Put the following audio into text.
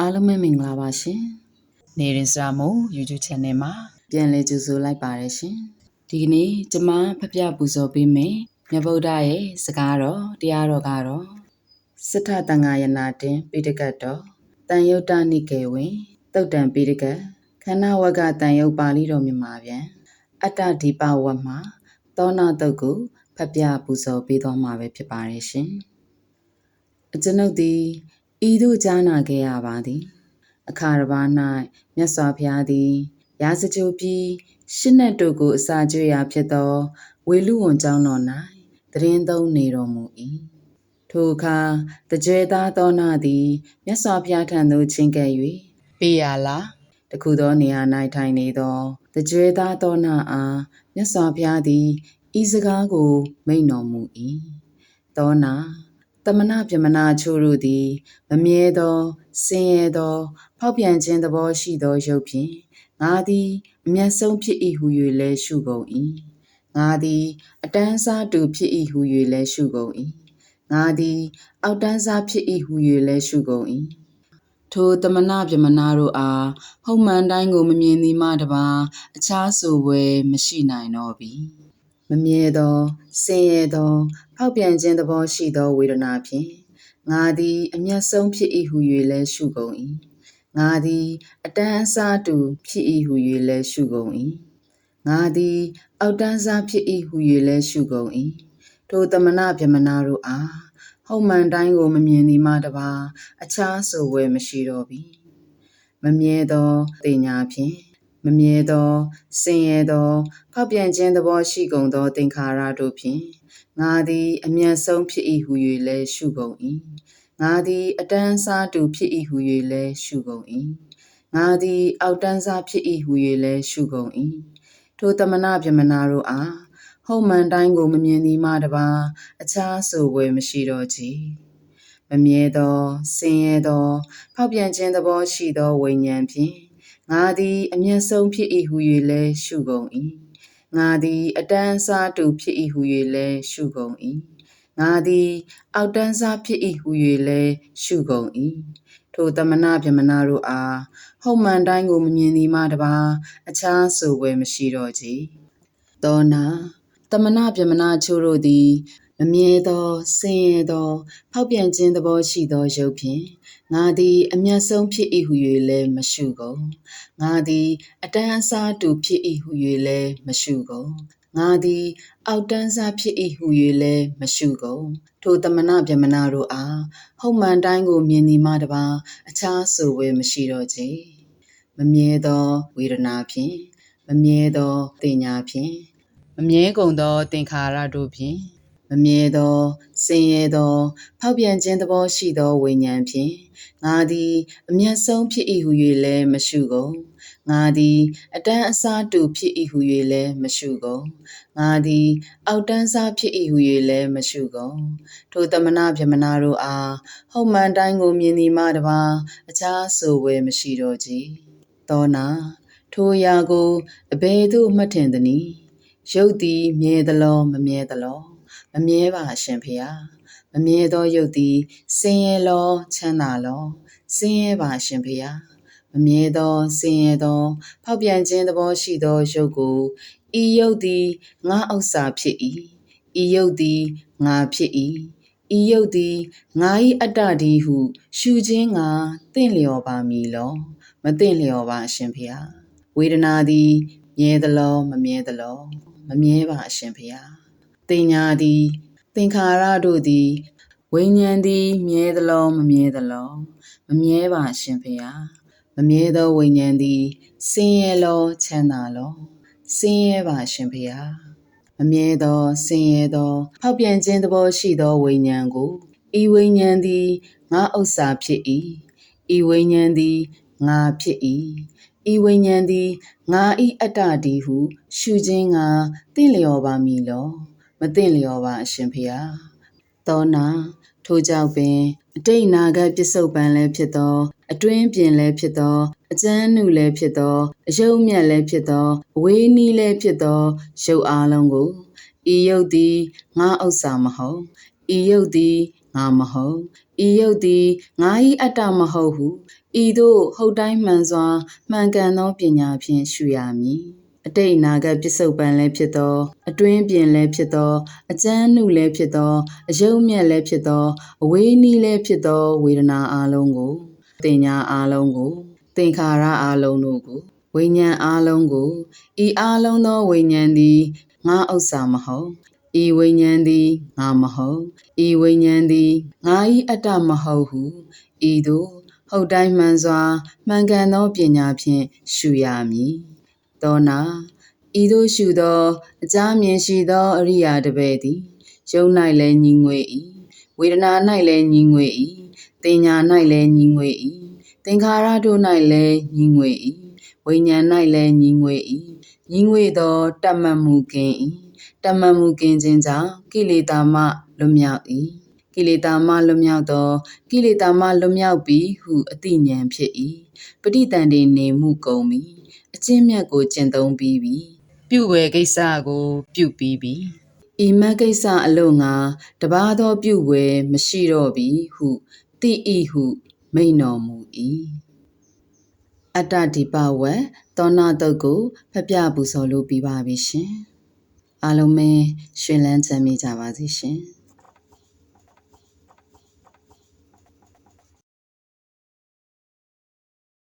အားလုံးပဲမင်္ဂလာပါရှင်။နေရင်စရာမို့ YouTube Channel မှာပြန်လည်ကြိုဆိုလိုက်ပါတယ်ရှင်။ဒီကနေ့ကျမဖပြပူဇော်ပေးမယ်။မြတ်ဗုဒ္ဓရဲ့စကားတော်တရားတော်ကတော့စထတန်ဃာယနာတင်ပိဋကတ်တော်တန်ယုတ်တနိကေဝင်တုတ်တံပိဋကတ်ခန္ဓာဝကတန်ယုတ်ပါဠိတော်မြန်မာပြန်အတ္တဒီပဝတ်မှာသောနာတုတ်ကိုဖပြပူဇော်ပေးသွားမှာပဲဖြစ်ပါတယ်ရှင်။အကျွန်ုပ်သည် ဤသို့ကြားနာခဲ့ရပါသည် အခါတစ်ပါး၌မြတ်စွာဘုရားသည်ရာဇကြိုပြီးရှင်းတဲ့တို့ကိုအစာကျွေရာဖြစ်သော ဝေလူဝန်ကျောင်းတော်၌တရင်သုံးနေတော်မူ၏ထိုအခါတကြွေသားသောနာသည်မြတ်စွာဘုရားထံသို့ချဉ်ကပ်၍ပေးရလားတခုသောနေရာ၌ထိုင်နေသောတကြွေသားသောနာအားမြတ်စွာဘုရားသည်ဤစကားကိုမိန့်တော်မူ၏သောနာ တမနာပြမနာချို့တို့သည်မမြဲသောဆင်းရဲသော ဖောက်ပြန်ခြင်းသဘောရှိသောရုပ်ဖြင့်ငါသည်အမျက်ဆုံးဖြစ်၏ဟု၍လည်းရှုကုန်၏ငါသည်အတန်းစားတူဖြစ်၏ဟု၍လည်းရှုကုန်၏ငါသည်အောက်တန်းစားဖြစ်၏ဟု၍လည်းရှုကုန်၏ထိုတမနာပြမနာတို့အားဟုတ်မှန်တိုင်းကိုမမြင်သည်မှတပါအခြားဆိုပွဲမရှိနိုင်တော့ပြီ မမြဲသောဆင်းရဲသော ဖောက်ပြန်ခြင်းသဘောရှိသောဝေဒနာဖြင့်ငါသည်အမျက်ဆုံးဖြစ်၏ဟု၍လည်းရှုကုန်၏ငါသည်အတန်းအစားတူဖြစ်၏ဟု၍လည်းရှုကုန်၏ငါသည်အောက်တန်းစားဖြစ်၏ဟု၍လည်းရှုကုန်၏ထိုတမနာပြမနာတို့အားဟုတ်မှန်တိုင်းကိုမမြင်သည်မှတပါအခြားဆိုဝဲမရှိတော့ပြီမမြဲသောတင်ညာဖြင့် မမြဲသောဆင်းရဲသောဖောက်ပြန်ခြင်းသဘောရှိကုန်သောသင်္ခါရတို့ဖြင့်ငါသည်အမျက်ဆုံးဖြစ်၏ဟု၍လည်းရှုကုန်၏ငါသည်အတန်းစားတူဖြစ်၏ဟု၍လည်းရှုကုန်၏ငါသည်အောက်တန်းစားဖြစ်၏ဟု၍လည်းရှုကုန်၏ထိုတမနာပြမနာတို့အားဟုတ်မှန်တိုင်းကိုမမြင်သည်မှတပါအခြားဆိုပွဲမရှိတော့ကြမမြဲသောဆင်းရဲသောဖောက်ပြန်ခြင်းသဘောရှိသောဝိညာဉ်ဖြင့် ငါသည်အမျက်ဆုံးဖြစ်၏ဟု၍လည်းရှုကုန်၏ငါသည်အတန်းစားတူဖြစ်၏ဟု၍လည်းရှုကုန်၏ငါသည်အောက်တန်းစားဖြစ်၏ဟု၍လည်းရှုကုန်၏ထိုတမနာပြမနာတို့အားဟုတ်မှန်တိုင်းကိုမမြင်သည်မှတပါအခြားဆိုပွဲမရှိတော့ကြသောနာတမနာပြမနာချို့တို့သည် မမြဲသောဆင်းရဲသော ဖောက်ပြန်ခြင်းသဘောရှိသောရုပ်ဖြင့်ငါသည်အမျက်ဆုံးဖြစ်၏ဟု၍လည်းမရှုကုန်ငါသည်အတန်းအစားတူဖြစ်၏ဟု၍လည်းမရှုကုန်ငါသည်အောက်တန်းစားဖြစ်၏ဟု၍လည်းမရှုကုန်ထိုတမနာပြမနာတို့အားဟုတ်မှန်တိုင်းကိုမြင်သည်မှတပါအခြားဆိုဝဲမရှိတော့ကြမမြဲသောဝေဒနာဖြင့်မမြဲသောတင်ညာဖြင့်မမြဲကုန်သောသင်္ခါရတို့ဖြင့် မမြဲသောဆင်းရဲသော ဖောက်ပြန်ခြင်းသဘောရှိသောဝိညာဉ်ဖြင့်ငါသည်အမျက်ဆုံးဖြစ်၏ဟု၍လည်းမရှုကုန်ငါသည်အတန်းအစားတူဖြစ်၏ဟု၍လည်းမရှုကုန်ငါသည်အောက်တန်းစားဖြစ်၏ဟု၍လည်းမရှုကုန်ထိုတမနာပြမနာတို့အားဟုတ်မှန်တိုင်းကိုမြင်သည်မှတပါအခြားဆိုဝဲမရှိတော့ကြသောနာထိုအရာကိုအဘယ်သို့မှတ်ထင်သနည်းရုပ်သည်မြဲသလောမမြဲသလော မမြဲပါရှင်ဖေဟာမမြဲသောရုပ်သည်ဆင်းရဲလောချမ်းသာလောဆင်းရဲပါရှင်ဖေဟာမမြဲသောဆင်းရဲသော ဖောက်ပြန်ခြင်းသဘောရှိသောရုပ်ကိုဤရုပ်သည်ငါဥစ္စာဖြစ်၏ဤရုပ်သည်ငါဖြစ်၏ဤရုပ်သည်ငါ၏အတ္တဒီဟုရှုခြင်းငါတင့်လျော်ပါမည်လောမတင့်လျော်ပါအရှင်ဖေဟာဝေဒနာသည်မြဲသလောမမြဲသလောမမြဲပါအရှင်ဖေဟာ တင်ညာသည်သင်္ခါရတို့သည်ဝိညာဉ်သည်မြဲသလောမမြဲသလောမမြဲပါရှင်ဖေဟာမမြဲသောဝိညာဉ်သည်ဆင်းရဲလောချမ်းသာလောဆင်းရဲပါရှင်ဖေဟာမမြဲသောဆင်းရဲသောဖောက်ပြန်ခြင်းသဘောရှိသောဝိညာဉ်ကိုဤဝိညာဉ်သည်ငါဥစ္စာဖြစ်၏ဤဝိညာဉ်သည်ငါဖြစ်၏ဤဝိညာဉ်သည်ငါဤအတ္တဒီဟု ရှုခြင်းငါတင့်လျော်ပါမည်လော မသင့်လျော်ပါအရှင်ဖေဟာသောနာထိုကြောင့်ပင်အတိတ်နာဂတ်ပစ္စုပန်လည်းဖြစ်သော အတွင်းပြင်လည်းဖြစ်သောအကျဉ်းနုလည်းဖြစ်သောအယုံမြတ်လည်းဖြစ်သောအဝေးနီးလည်းဖြစ်သောရုပ်အားလုံးကိုဤရုပ်သည်ငါဥစ္စာမဟုတ်ဤရုပ်သည်ငငါမဟုတ်ဤယုတ်သည်ငါ၏အတ္တမဟုတ်ဟုဤသို့ဟုတ်တိုင်းမှန်စွာမှန်ကန်သောပညာဖြင့်ရှုရမည် အတိတ်အနာဂတ်ပစ္စုပန်လည်းဖြစ်သော အတွင်းပြင်လည်းဖြစ်သော အကျဉ်းနှုလည်းဖြစ်သော အယုံမြက်လည်းဖြစ်သော အဝေးနီးလည်းဖြစ်သော ဝေဒနာအလုံးကိုတင်ညာအလုံးကိုသင်္ခါရအလုံးတို့ကိုဝိညာဉ်အလုံးကိုဤအလုံးသောဝိညာဉ်သည်ငါဥစ္စာမဟုတ်ဤဝိညာဉ်သည်ငါမဟုတ်ဤဝိညာဉ်သည်ငါ၏အတ္တမဟုတ်ဟုဤသို့ဟုတ်တိုင်းမှန်စွာမှန်ကန်သောပညာဖြင့်ရှုရမည် သောနာဤသို့ရှုသောအကြမြင်ရှိသောအရိယာတပည့်သည်ယုံ၌လည်းညီငွေ၏ဝေဒနာ၌လည်းညီငွေ၏တင်ညာ၌လည်းညီငွေ၏သင်္ခါရတို့၌လည်းညီငွေ၏ဝိညာဉ်၌လည်းညီငွေ၏ညီငွေသောတတ်မှတ်မှုကင်း၏တတ်မှတ်မှုကင်းခြင်းကြောင့်ကိလေသာမှလွတ်မြောက်၏ ကိလေသာမှလွတ်မြောက်သောကိလေသာမှလွတ်မြောက်ပြီဟုအတိဉာဏ်ဖြစ်၏ပဋိတန်တေနေမှုကုန်ပြီအကျင့်မြတ်ကိုကျင့်သုံးပြီးပြီပြုဝယ်ကိစ္စကို ပြုပြီးပြီဤမတ်ကိစ္စအလို့ငါတပါသောပြုဝယ်မရှိတော့ပြီဟုတိဤဟု မိန်တော်မူ၏အတ္တဒီပဝက်သောနာတုတ်ကိုဖျက်ပြပူဇော်လို့ပြီးပါပြီရှင်အားလုံးပဲရှင်လန်းချမ်းမြေ့ကြပါစေရှင်